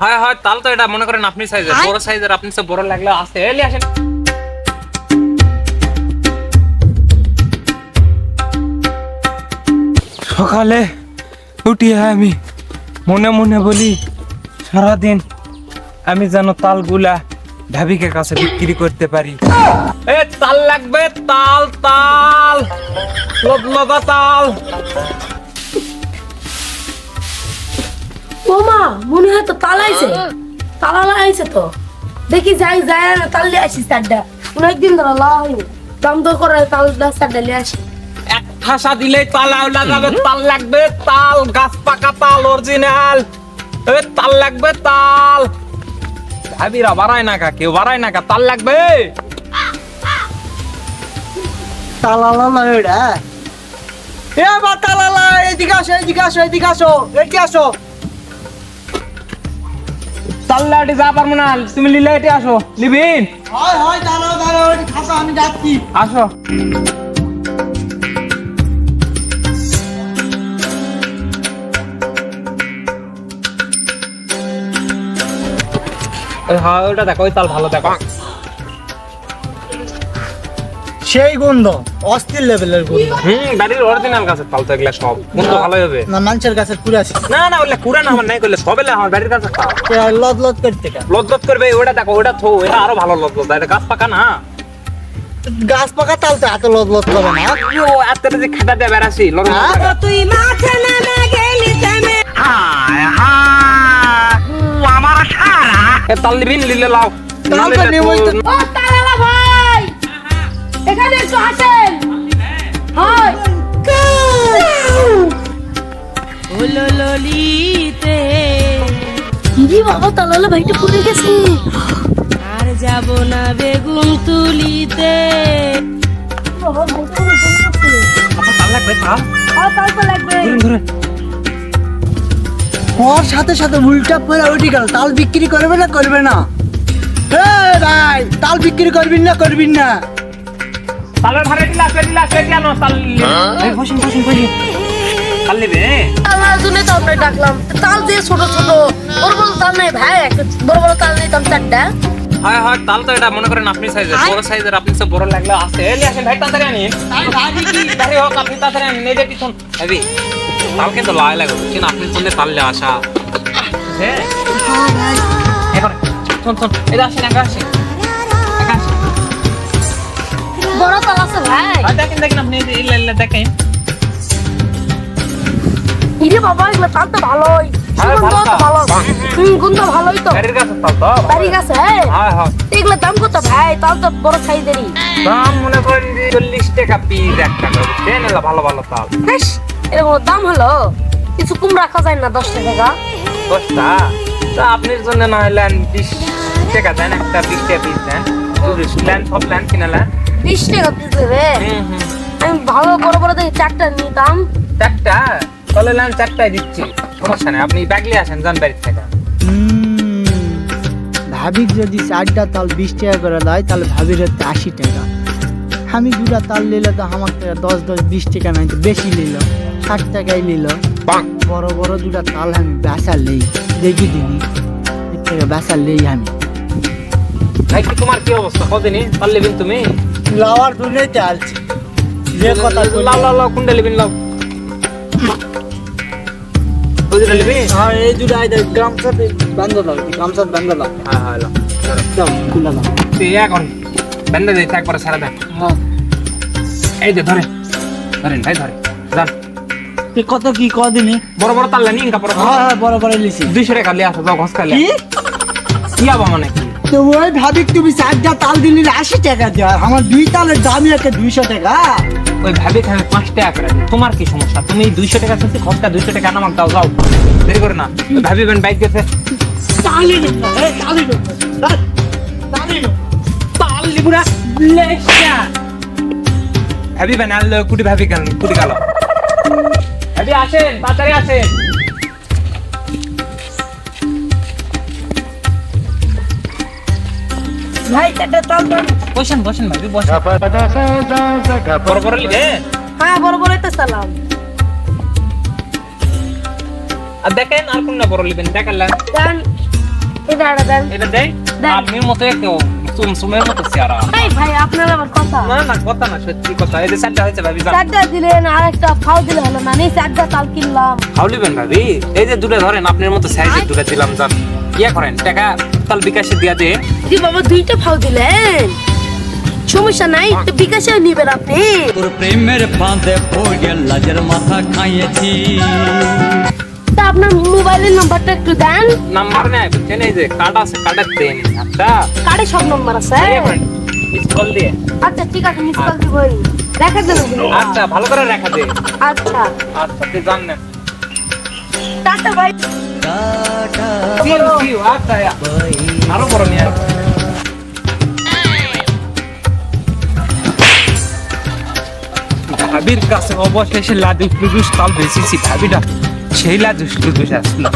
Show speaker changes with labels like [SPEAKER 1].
[SPEAKER 1] হয় হয় তাল তো এটা মনে করেন আপনি সাইজের বড় সাইজের আপনি সব বড় লাগলে আসে। এলি আসেন।
[SPEAKER 2] সকালে উঠি আমি মনে মনে বলি সারাদিন আমি যেন তালগুলা ঢাবিকের কাছে বিক্রি করতে পারি।
[SPEAKER 1] এ তাল লাগবে তাল তাল। লদ তাল।
[SPEAKER 3] ও মা মনে হয় তো তাল আইছে তালা লাগাইছে তো। দেখি যাই যাই না তাল দিয়ে আসি চারটা অনেকদিন ধরে লাওয়া হয়নি দাম দর করে তাল চারটা নিয়ে আসি।
[SPEAKER 1] এক ঠাসা দিলেই তাল আউলা যাবে তাল লাগবে তাল গাছ পাকা তাল অরিজিনাল তাল লাগবে তাল। ভাবিরা বাড়ায় না কা কেউ বাড়ায় না কা তাল লাগবে।
[SPEAKER 4] তালালা না এটা এ বা তালালা এদিকে আসো এদিকে আসো এদিকে আসো এদিকে আসো।
[SPEAKER 1] তাল লাটি যা পারব না তুমি লিলে এটি আসো। লিবিন!
[SPEAKER 4] হয় হয় দাঁড়াও দাঁড়াও এটি আমি যাচ্ছি।
[SPEAKER 1] আসো। হ্যাঁ ওটা দেখো ওই তাল ভালো দেখো।
[SPEAKER 4] সেই গন্ধ অস্থির লেভেলের গন্ধ।
[SPEAKER 1] হুম বাড়ির অরিজিনাল গাছের তাল তো এগুলা সব। গন্ধ ভালোই হবে।
[SPEAKER 4] না মানুষের কাছে পুরা আছে।
[SPEAKER 1] না না ওগুলা কুড়া না আমার নাই করলে সব এলে আমার বাড়ির কাছে খাও
[SPEAKER 4] লদ লদ করতে কা
[SPEAKER 1] লজ্জত করবে ওটা দেখো ওটা থো এটা আরও ভালো লদ লদ এটা গাছ পাকা না।
[SPEAKER 4] গাছ পাকা তাল তো এত লদ লদ করে না।
[SPEAKER 1] ও এত যে খেটা দিয়ে বেড়াছি
[SPEAKER 4] হ্যাঁ?
[SPEAKER 3] তুই মাঠে নেমে গেলি থেমে
[SPEAKER 1] এ তাল নিবিন লিলে লাও।
[SPEAKER 4] তাল তো নেবই তো।
[SPEAKER 3] হয়।
[SPEAKER 5] হলো ললিতে।
[SPEAKER 3] বাবা তালালা ভাইটা পড়ে গেছে?
[SPEAKER 5] আর যাব না বেগুন তুলিতে।
[SPEAKER 3] বাবা ভাইটা পড়ে গেছে?
[SPEAKER 1] আপনার তাল লাগবে। তাল
[SPEAKER 3] আর তাল তো লাগবে
[SPEAKER 1] ধরুন ধরুন
[SPEAKER 4] ওর সাথে সাথে উল্টা পরে উঠে গেল। তাল বিক্রি করবে না করবে না? হে ভাই তাল বিক্রি করবিন না করবিন না।
[SPEAKER 1] তালের ধারে দিলা সে দিলা সে কেন তাল এই বসুন বসুন বসুন। তাল নিবে
[SPEAKER 3] তালার জন্য তো আমরা ডাকলাম। তাল দিয়ে ছোট ছোট বড় বড় তাল নাই ভাই বড় বড় তাল নিতাম চারটা।
[SPEAKER 1] হয় হয় তাল তো এটা মনে করেন আপনি সাইজের বড় সাইজের আপনি সব বড় লাগলে আসে এলি আসেন ভাই তাড়াতাড়ি আনিন তাড়াতাড়ি হোক আপনি তাড়াতাড়ি আনিন এই যে পিছন। ভাবি তাল কিন্তু লাই লাগে বুঝছেন? আপনি জন্য তাললে আসা। হ্যাঁ। এখন শোন শোন এই আসেন একা আসেন।
[SPEAKER 3] ভাই
[SPEAKER 1] দেখেন দেখেন আপনি ইল্লা ইল্লা দেখেন
[SPEAKER 3] ইরে বাবা এগুলো তাল তো ভালোই।
[SPEAKER 1] হ্যাঁ,
[SPEAKER 3] সুগন্ধ
[SPEAKER 1] ভালো
[SPEAKER 3] তো ভালো। হুম গন্ধ ভালোই তো।
[SPEAKER 1] গাড়ির কাছে তাল তো
[SPEAKER 3] বাড়ি গেছে হ্যাঁ।
[SPEAKER 1] হয় হয়।
[SPEAKER 3] এগুলো দাম কত? ভাই তাল তো বড় সাইজেরই।
[SPEAKER 1] দাম মনে করেন যে চল্লিশ টাকা পিস একটা করে বুঝছেন? এলা ভালো ভালো তাল।
[SPEAKER 3] বেশ এরকম দাম হলো? কিছু কম রাখা যায় না দশ টাকা।
[SPEAKER 1] দশটা? তা আপনার জন্য না হলে বিশ টাকা দেন একটা বিশ টাকা পিস দেন। টুরিস্ট ল্যান্ড সব ল্যান্ড কিনে ল্যান্ড।
[SPEAKER 3] বিশ টাকা পিস দেবে আমি ভালো বড় বড় দেখে চারটা নিতাম।
[SPEAKER 1] চারটা? তাহলে ল্যান্ড চারটায় দিচ্ছি। সমস্যা নেই আপনি ব্যাগলে আসেন যান বাড়ির থেকে।
[SPEAKER 4] ভাবির যদি চারটা তাল বিশ টাকা করে দেয় তাহলে ভাবির হচ্ছে আশি টাকা। আমি দুটা তাল নিলে তো আমার টাকা দশ দশ বিশ টাকা নাই তো বেশি নিল। ষাট টাকাই নিল। বড় বড় দুটা তাল আমি বেচা লেই দেখি দিনি। থেকে বেচা লেই আমি।
[SPEAKER 1] তোমার কি অবস্থা? কদিনই তার লিবিন তুমি?
[SPEAKER 4] লাওয়ার দুনিয়ায় চালছি যে কথা
[SPEAKER 1] লাও লাও লাও কোনটা লাও।
[SPEAKER 4] হ্যাঁ এই দুটা আই গামছাতে বান্ধা দাও গামছাতে বান্ধা দাও
[SPEAKER 1] হ্যাঁ হ্যাঁ লাও।
[SPEAKER 4] দাও খুলে দাও
[SPEAKER 1] তুই এখন বেঁধে দিতে একবারে সারা দেন
[SPEAKER 4] হ্যাঁ।
[SPEAKER 1] এই যে ধরে। ধরেন ভাই ধরে। যান
[SPEAKER 4] এ কত কি কদিনই
[SPEAKER 1] বড় বড় তাল্লা নিন কাপড়
[SPEAKER 4] হ্যাঁ হ্যাঁ বড় বড় লিছি।
[SPEAKER 1] দুইশো টাকা লিয়ে আসো যাও ঘস খাইলে
[SPEAKER 4] কি?
[SPEAKER 1] কি মানে? কি
[SPEAKER 4] তো ওই ভাবি তুমি চারটা তাল দিলে আশি টাকা দেওয়া আমার দুই তালের দামই একটা দুইশো টাকা।
[SPEAKER 1] ওই ভাবি খাবে পাঁচ টাকা করে। দিই। তোমার কি সমস্যা? তুমি দুইশো টাকা চাচ্ছি খরচা দুইশো টাকা নামাক দাও যাও। দেরি করে না। ভাবি বেন বাইক গেছে।
[SPEAKER 4] তালি তালি তাল-। তাল
[SPEAKER 1] লিবুরা ভাবি বেন আল কুটি ভাবি কেন কুটি গেল ভাবি আসেন তাড়াতাড়ি আসেন।
[SPEAKER 3] ভাই তাল দাম
[SPEAKER 1] বসেন বসেন ভাবি বসেন। বড় বড় লিবে
[SPEAKER 3] হ্যাঁ বড় বড় তো সালাম।
[SPEAKER 1] আর দেখেন আর কোন না বড়
[SPEAKER 3] দেন দেন।
[SPEAKER 1] এটা
[SPEAKER 3] দেন।
[SPEAKER 1] আপনির মতো একটু চুমচুমের মতো চেহারা।
[SPEAKER 3] এই ভাই আপনার আবার কথা।
[SPEAKER 1] না না কথা না সত্যি কথা। এই যে চারটা হয়েছে ভাবি
[SPEAKER 3] চারটা দিলেন আর একটা ফাউ দিলে হলো না। চারটা তাল কিনলাম।
[SPEAKER 1] ভাবি? এই যে দুটো ধরেন আপনার মতো সাইজের দুটো দিলাম যান। ইয়া করেন টাকা। তাল বিকাশে দিয়া দে।
[SPEAKER 3] জি বাবা দুইটা ফাউ দিলেন। সমস্যা নাই তো বিকাশে নিবেন আপনি।
[SPEAKER 6] তোর প্রেমের ফাঁদে পড়ে লাজের মাথা খাইয়েছি।
[SPEAKER 3] তা আপনার মোবাইলের নাম্বারটা একটু দেন।
[SPEAKER 1] নাম্বার না বুঝছেন এই যে কার্ড আছে কার্ডের দেন। আচ্ছা।
[SPEAKER 3] কার্ডে সব নাম্বার আছে?
[SPEAKER 1] করেন কল দিয়ে।
[SPEAKER 3] আচ্ছা ঠিক আছে মিস কল দিবই রেখে দেন।
[SPEAKER 1] আচ্ছা ভালো করে রাখা দে।
[SPEAKER 3] আচ্ছা।
[SPEAKER 1] আচ্ছা তুই জান না
[SPEAKER 3] টাটা ভাই
[SPEAKER 1] সিউ সিউ আচ্ছা আরও বড় নিয়ে
[SPEAKER 2] ভাবির কাছে অবশেষে লাদুস লুদুস তাল বেশিছি ভাবিটা সেই লাদুস লুদুস আসলো।